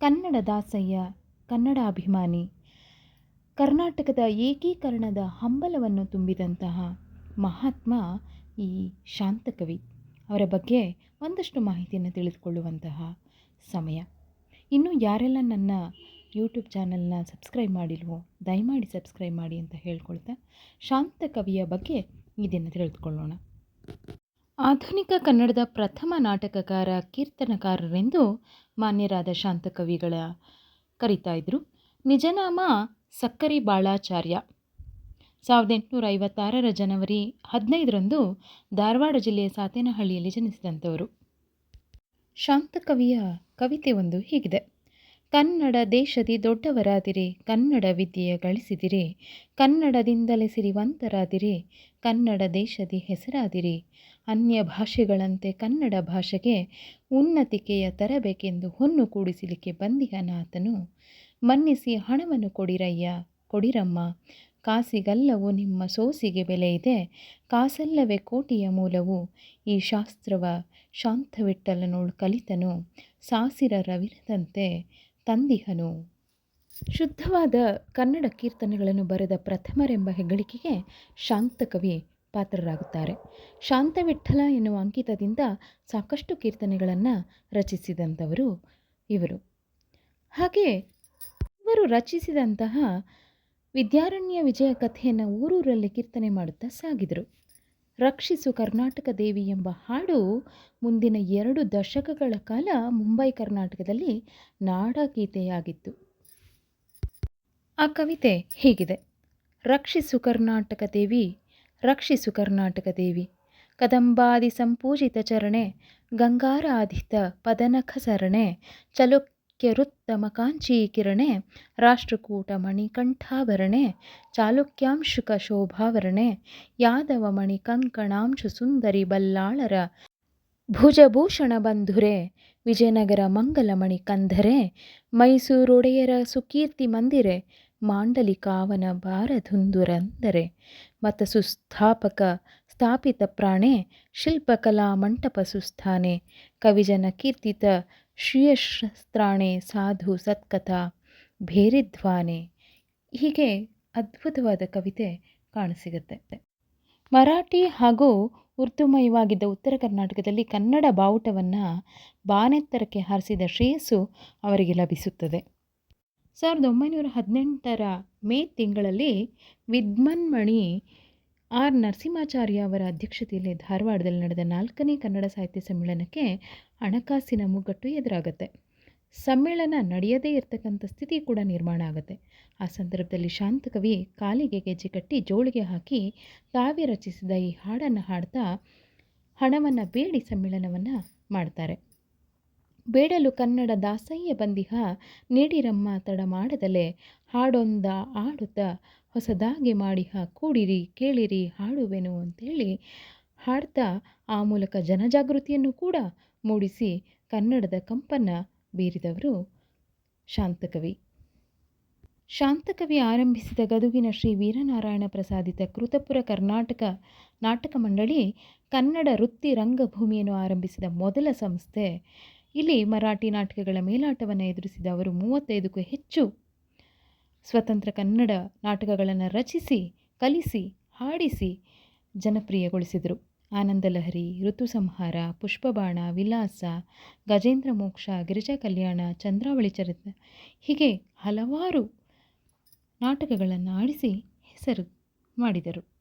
ಕನ್ನಡ ದಾಸಯ್ಯ, ಕನ್ನಡ ಅಭಿಮಾನಿ. ಕರ್ನಾಟಕದ ಏಕೀಕರಣದ ಹಂಬಲವನ್ನು ತುಂಬಿದಂತಹ ಮಹಾತ್ಮ ಈ ಶಾಂತಕವಿ. ಅವರ ಬಗ್ಗೆ ಒಂದಷ್ಟು ಮಾಹಿತಿಯನ್ನು ತಿಳಿದುಕೊಳ್ಳುವಂತಹ ಸಮಯ. ಇನ್ನು ಯಾರೆಲ್ಲ ನನ್ನ ಯೂಟ್ಯೂಬ್ ಚಾನಲ್ನ ಸಬ್ಸ್ಕ್ರೈಬ್ ಮಾಡಿಲ್ವೋ, ದಯಮಾಡಿ ಸಬ್ಸ್ಕ್ರೈಬ್ ಮಾಡಿ ಅಂತ ಹೇಳ್ಕೊಳ್ತಾ ಶಾಂತಕವಿಯ ಬಗ್ಗೆ ಇದನ್ನು ತಿಳಿದುಕೊಳ್ಳೋಣ. ಆಧುನಿಕ ಕನ್ನಡದ ಪ್ರಥಮ ನಾಟಕಕಾರ, ಕೀರ್ತನಕಾರರೆಂದು ಮಾನ್ಯರಾದ ಶಾಂತಕವಿಗಳ ಕರೀತಾ ಇದ್ದರು ನಿಜನಾಮ ಸಕ್ಕರಿ ಬಾಳಾಚಾರ್ಯ. ಸಾವಿರದ ಎಂಟುನೂರ ಐವತ್ತಾರರ ಜನವರಿ ಹದಿನೈದರಂದು ಧಾರವಾಡ ಜಿಲ್ಲೆಯ ಸಾತೇನಹಳ್ಳಿಯಲ್ಲಿ ಜನಿಸಿದಂಥವರು. ಶಾಂತಕವಿಯ ಕವಿತೆ ಒಂದು ಹೀಗಿದೆ. ಕನ್ನಡ ದೇಶದಿ ದೊಡ್ಡವರಾದಿರಿ, ಕನ್ನಡ ವಿದ್ಯೆಯ ಗಳಿಸಿದಿರಿ, ಕನ್ನಡದಿಂದಲೇ ಸಿರಿವಂತರಾದಿರಿ, ಕನ್ನಡ ದೇಶದಿ ಹೆಸರಾದಿರಿ. ಅನ್ಯ ಭಾಷೆಗಳಂತೆ ಕನ್ನಡ ಭಾಷೆಗೆ ಉನ್ನತಿಕೆಯ ತರಬೇಕೆಂದು ಹೊನ್ನು ಕೂಡಿಸಲಿಕ್ಕೆ ಬಂದಿಹನಾತನು ಮನ್ನಿಸಿ ಹಣವನ್ನು ಕೊಡಿರಯ್ಯ, ಕೊಡಿರಮ್ಮ. ಕಾಸಿಗಲ್ಲವು ನಿಮ್ಮ ಸೋಸಿಗೆ ಬೆಲೆ ಇದೆ, ಕಾಸಲ್ಲವೇ ಕೋಟಿಯ ಮೂಲವು. ಈ ಶಾಸ್ತ್ರವ ಶಾಂತವಿಟ್ಟಲನೋಳು ಕಲಿತನು, ಸಾಸಿರ ರವಿರದಂತೆ. ತಂದಿಹನು. ಶುದ್ಧವಾದ ಕನ್ನಡ ಕೀರ್ತನೆಗಳನ್ನು ಬರೆದ ಪ್ರಥಮರೆಂಬ ಹೆಗ್ಗಳಿಕೆಗೆ ಶಾಂತಕವಿ ಪಾತ್ರರಾಗುತ್ತಾರೆ. ಶಾಂತವಿಠಲ ಎನ್ನುವ ಅಂಕಿತದಿಂದ ಸಾಕಷ್ಟು ಕೀರ್ತನೆಗಳನ್ನು ರಚಿಸಿದಂಥವರು ಇವರು. ಹಾಗೆ ಇವರು ರಚಿಸಿದಂತಹ ವಿದ್ಯಾರಣ್ಯ ವಿಜಯ ಕಥೆಯನ್ನು ಊರೂರಲ್ಲಿ ಕೀರ್ತನೆ ಮಾಡುತ್ತಾ ಸಾಗಿದರು. ರಕ್ಷಿಸು ಕರ್ನಾಟಕ ದೇವಿ ಎಂಬ ಹಾಡು ಮುಂದಿನ ಎರಡು ದಶಕಗಳ ಕಾಲ ಮುಂಬೈ ಕರ್ನಾಟಕದಲ್ಲಿ ನಾಡಗೀತೆಯಾಗಿತ್ತು. ಆ ಕವಿತೆ ಹೀಗಿದೆ. ರಕ್ಷಿಸು ಕರ್ನಾಟಕ ದೇವಿ, ರಕ್ಷಿಸು ಕರ್ನಾಟಕ ದೇವಿ, ಕದಂಬಾದಿ ಸಂಪೂಜಿತ ಚರಣೆ, ಗಂಗಾರಾಧಿತ ಪದನಖ ಸರಣೆ ಚಲುಕ್ಯರುತ್ತಮ ಕಾಂಚೀ ಕಿರಣೆ ರಾಷ್ಟ್ರಕೂಟ ಮಣಿಕಂಠಾಭರಣೆ ಚಾಲುಕ್ಯಾಂಶುಕ ಶೋಭಾವರಣೆ ಯಾದವ ಮಣಿ ಕಂಕಣಾಂಶು ಸುಂದರಿ ಬಲ್ಲಾಳರ ಭುಜಭೂಷಣ ಬಂಧುರೆ, ವಿಜಯನಗರ ಮಂಗಲಮಣಿ ಕಂಧರೆ, ಮೈಸೂರೊಡೆಯರ ಸುಕೀರ್ತಿ ಮಂದಿರೆ, ಮಾಂಡಲಿಕಾವನ ಬಾರಧುಂದುರಂದರೆ ಮತ ಸುಸ್ಥಾಪಕ ಸ್ಥಾಪಿತ ಪ್ರಾಣೆ ಶಿಲ್ಪಕಲಾ ಮಂಟಪ ಸುಸ್ಥಾನೆ ಕವಿಜನ ಕೀರ್ತಿತ ಶ್ರೀಯಶಸ್ತ್ರಾಣೆ ಸಾಧು ಸತ್ಕಥಾ ಭೇರಿಧ್ವಾನೆ ಹೀಗೆ ಅದ್ಭುತವಾದ ಕವಿತೆ ಕಾಣಸಿಗುತ್ತೆ. ಮರಾಠಿ ಹಾಗೂ ಉರ್ದುಮಯವಾಗಿದ್ದ ಉತ್ತರ ಕರ್ನಾಟಕದಲ್ಲಿ ಕನ್ನಡ ಬಾವುಟವನ್ನು ಬಾನೆತ್ತರಕ್ಕೆ ಹಾರಿಸಿದ ಶ್ರೇಯಸ್ಸು ಅವರಿಗೆ ಲಭಿಸುತ್ತದೆ. ಸಾವಿರದ ಒಂಬೈನೂರ ಹದಿನೆಂಟರ ಮೇ ತಿಂಗಳಲ್ಲಿ ವಿದ್ಮನ್ಮಣಿ ಆರ್. ನರಸಿಂಹಾಚಾರ್ಯ ಅವರ ಅಧ್ಯಕ್ಷತೆಯಲ್ಲಿ ಧಾರವಾಡದಲ್ಲಿ ನಡೆದ ನಾಲ್ಕನೇ ಕನ್ನಡ ಸಾಹಿತ್ಯ ಸಮ್ಮೇಳನಕ್ಕೆ ಹಣಕಾಸಿನ ಮುಗ್ಗಟ್ಟು ಎದುರಾಗುತ್ತೆ. ಸಮ್ಮೇಳನ ನಡೆಯದೇ ಇರತಕ್ಕಂಥ ಸ್ಥಿತಿ ಕೂಡ ನಿರ್ಮಾಣ ಆಗುತ್ತೆ. ಆ ಸಂದರ್ಭದಲ್ಲಿ ಶಾಂತಕವಿ ಕಾಲಿಗೆ ಗೆಜ್ಜೆ ಕಟ್ಟಿ ಜೋಳಿಗೆ ಹಾಕಿ ತಾವೇ ರಚಿಸಿದ ಈ ಹಾಡನ್ನು ಹಾಡ್ತಾ ಹಣವನ್ನು ಬೇಡಿ ಸಮ್ಮೇಳನವನ್ನು ಮಾಡ್ತಾರೆ. ಬೇಡಲು ಕನ್ನಡ ದಾಸಯ್ಯ ಬಂದಿಹ, ನೀಡಿರಮ್ಮ ತಡ ಮಾಡದಲೆ ಹಾಡೊಂದ ಆಡುತ್ತಾ ಹೊಸದಾಗಿ ಹಾ ಕೂಡಿರಿ ಕೇಳಿರಿ, ಹಾಡುವೆನು ಅಂತೇಳಿ ಹಾಡ್ತಾ ಆ ಮೂಲಕ ಜನಜಾಗೃತಿಯನ್ನು ಕೂಡ ಮೂಡಿಸಿ ಕನ್ನಡದ ಕಂಪನ್ನು ಬೀರಿದವರು ಶಾಂತಕವಿ. ಶಾಂತಕವಿ ಆರಂಭಿಸಿದ ಗದುಗಿನ ಶ್ರೀ ವೀರನಾರಾಯಣ ಪ್ರಸಾದಿತ ಕೃತಪುರ ಕರ್ನಾಟಕ ನಾಟಕ ಮಂಡಳಿ ಕನ್ನಡ ವೃತ್ತಿ ರಂಗಭೂಮಿಯನ್ನು ಆರಂಭಿಸಿದ ಮೊದಲ ಸಂಸ್ಥೆ. ಇಲ್ಲಿ ಮರಾಠಿ ನಾಟಕಗಳ ಮೇಲಾಟವನ್ನು ಎದುರಿಸಿದ ಅವರು ಮೂವತ್ತೈದಕ್ಕೂ ಹೆಚ್ಚು ಸ್ವತಂತ್ರ ಕನ್ನಡ ನಾಟಕಗಳನ್ನು ರಚಿಸಿ, ಕಲಿಸಿ, ಹಾಡಿಸಿ ಜನಪ್ರಿಯಗೊಳಿಸಿದರು. ಆನಂದಲಹರಿ ಋತುಸಂಹಾರ ಪುಷ್ಪಬಾಣ, ವಿಲಾಸ, ಗಜೇಂದ್ರ ಮೋಕ್ಷ, ಗಿರಿಜಾ ಕಲ್ಯಾಣ, ಚಂದ್ರಾವಳಿ ಚರಿತ ಹೀಗೆ ಹಲವಾರು ನಾಟಕಗಳನ್ನು ಆಡಿಸಿ ಹೆಸರು ಮಾಡಿದರು.